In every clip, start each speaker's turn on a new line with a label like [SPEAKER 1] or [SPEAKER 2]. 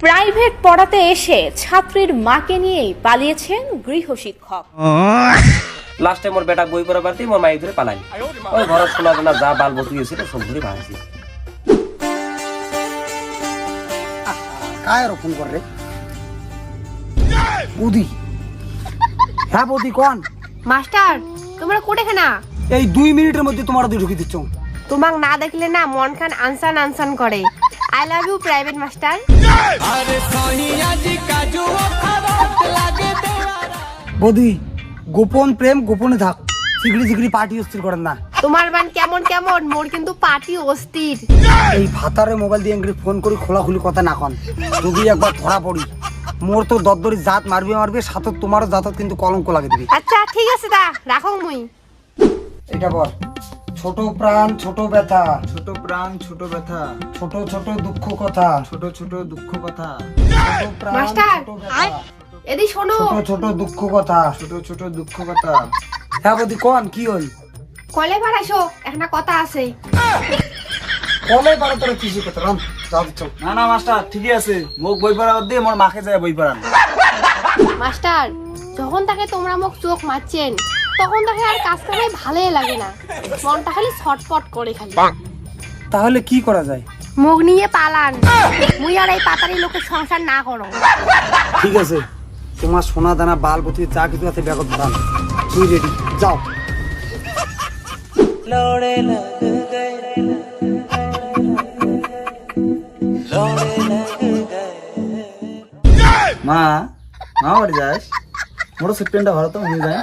[SPEAKER 1] Private পড়াতে এসে ছাত্রীর মাকে নিয়েই পালিয়েছেন গৃহশিক্ষক।
[SPEAKER 2] লাস্ট টাইম বেটা বই পড়া মোর ধরে পালাই ঘর শোনা যা বাল সব ধরে ভাঙছি
[SPEAKER 3] কায় রকম করে হ্যাঁ কোন?
[SPEAKER 4] মাস্টার তোমরা কোটেখানা
[SPEAKER 3] এই দুই মিনিটের মধ্যে তোমার দুই ঢুকিয়ে দিচ্ছ।
[SPEAKER 4] তোমাক না দেখলে না মন খান আনসান আনসান করে। I love you private master
[SPEAKER 3] বৌদি গোপন প্রেম গোপনে থাক। সিগড়ি সিগড়ি পার্টি অস্থির করেন না।
[SPEAKER 4] তোমার বান কেমন কেমন? মোর কিন্তু পার্টি অস্থির।
[SPEAKER 3] এই ভাতারে মোবাইল দিয়ে এঙ্গরি ফোন করি খোলাখুলি কথা না কন। যদি একবার ধরা পড়ি। মোর তো দদ্দরি জাত মারবে মারবে সাথে তোমারও জাতত কিন্তু কলঙ্ক লাগে দিবি।
[SPEAKER 4] আচ্ছা ঠিক আছে দা রাখো মুই।
[SPEAKER 3] এটা বল। ছোট প্রাণ ছোট ব্যথা।
[SPEAKER 5] ছোট প্রাণ ছোট ব্যথা।
[SPEAKER 3] ছোট ছোট দুঃখ কথা।
[SPEAKER 5] ছোট ছোট দুঃখ কথা।
[SPEAKER 3] ছোট প্রাণ
[SPEAKER 4] মাস্টার
[SPEAKER 3] ছোট ব্যথা।
[SPEAKER 4] এদি শোনো।
[SPEAKER 3] ছোট ছোট দুঃখ কথা।
[SPEAKER 5] ছোট ছোট দুঃখ কথা।
[SPEAKER 3] হ্যাঁ বৌদি কোন? কি হল?
[SPEAKER 4] কলে ভাড়াইছো একটা কথা আছে।
[SPEAKER 3] কলে পারো তোর কিছু কথা? রাম যাও
[SPEAKER 5] না না মাস্টার ঠিকই আছে। মোক বই পড়া দিয়ে মোর মাকে যায় বই পড়ান।
[SPEAKER 4] মাস্টার যখন তাকে তোমরা মোক চোখ মারছেন তখন তাকে আর কাজ করে ভালোই লাগে না। মনটা খালি ছটপট করে খালি।
[SPEAKER 3] তাহলে কি করা যায়?
[SPEAKER 4] মুখ নিয়ে পালান। মুই আর এই পাতারি লোকের সংসার না করো।
[SPEAKER 3] ঠিক আছে তোমার সোনা দানা বাল গতি যা কিছু আছে ব্যাগত ভরান তুই রেডি যাও।
[SPEAKER 5] মা মা বাড়ি যাস? মোর সেপ্টেনটা ভালো তো মনে যায়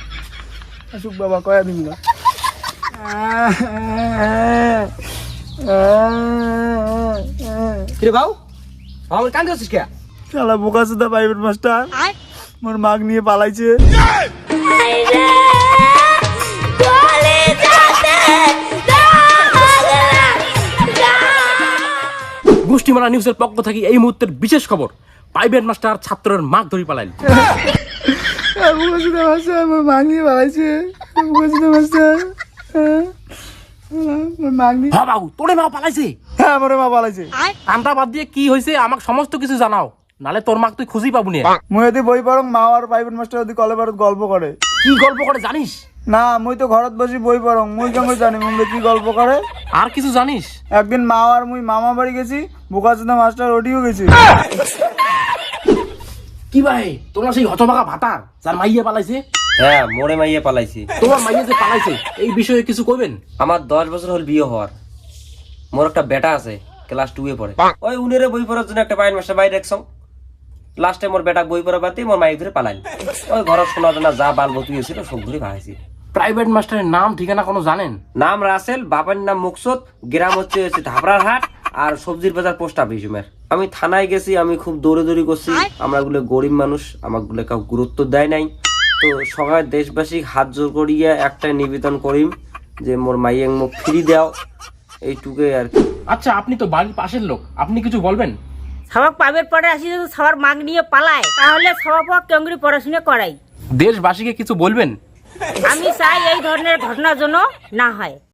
[SPEAKER 5] আসুক বাবা কয়া দিন না
[SPEAKER 2] কিরে বাউ? আমার কান দিছিস কে?
[SPEAKER 5] শালা বোকা সুদা প্রাইভেট মাস্টার মোর মাগ নিয়ে পালাইছে।
[SPEAKER 2] গোষ্ঠী মারা নিউজের পক্ষ থেকে এই মুহূর্তের বিশেষ খবর। প্রাইভেট মাস্টার ছাত্রের মাক ধরি পালাইল।
[SPEAKER 5] বোকা সুদা মাস্টার মোর মাগ নিয়ে পালাইছে বোকা সুদা মাস্টার
[SPEAKER 2] হ্যাঁ বাবু তোরে মা পালাইছে।
[SPEAKER 5] হ্যাঁ মোরে মা পালাইছে।
[SPEAKER 2] কামটা বাদ দিয়ে কি হয়েছে আমাকে সমস্ত কিছু জানাও। নালে তোর মাক তুই খুঁজেই পাবো না।
[SPEAKER 5] মুই যদি বই পড়ং মা আর প্রাইভেট মাস্টার যদি কলে পারত গল্প করে।
[SPEAKER 2] কি গল্প করে জানিস?
[SPEAKER 5] না মুই তো ঘরত বসি বই পড়ং মুই কেমন জানি মুই কি গল্প করে।
[SPEAKER 2] আর কিছু জানিস?
[SPEAKER 5] একদিন মা আর মুই মামা বাড়ি গেছি বোকা সুদা মাস্টার ওটিও গেছি।
[SPEAKER 2] কি ভাই? তোমরা সেই হতভাগা ভাতার যার মাইয়া পালাইছে?
[SPEAKER 6] হ্যাঁ মোড়ে মাইয়ে পালাইছি।
[SPEAKER 2] তোমার মাইয়া যে পালাইছে এই বিষয়ে কিছু কইবেন?
[SPEAKER 6] আমার দশ বছর হল বিয়ে হওয়ার। মোর একটা বেটা আছে ক্লাস টু এ পড়ে। ওই উনেরে বই পড়ার জন্য একটা বাইন মাসে বাইরে রাখছং লাস্টে মোর বেটা বই পড়া পাতে মোর মাইক ধরে পালাইল। ওই ঘর শোনা জানা যা বাল বতু গেছিল সব ঘুরে ভাঙাইছি
[SPEAKER 2] প্রাইভেট মাস্টারের নাম ঠিকানা কোনো জানেন?
[SPEAKER 6] নাম রাসেল বাবার নাম মুকসদ গ্রাম হচ্ছে হচ্ছে ধাবরার হাট। আর সবজির বাজার পোস্ট অফিস। আমি থানায় গেছি আমি খুব দৌড়ে দৌড়ি করছি। আমরা গুলো গরিব মানুষ আমারগুলো কাউ গুরুত্ব দেয় নাই। তো সবাই দেশবাসী হাত জোর করিয়া একটা নিবেদন করিম যে মোর মাইয়াং মুখ ফ্রি দাও। এইটুকুই আর কি।
[SPEAKER 2] আচ্ছা আপনি তো বাড়ির পাশের লোক। আপনি কিছু বলবেন?
[SPEAKER 7] সবার প্রাইভেট পড়ে আসি যদি সবার মাগ নিয়ে পালায় তাহলে পর কেঙ্গুরি পড়াশোনা করাই।
[SPEAKER 2] দেশবাসীকে কিছু বলবেন?
[SPEAKER 7] আমি চাই এই ধরনের ঘটনার জন্য না হয়।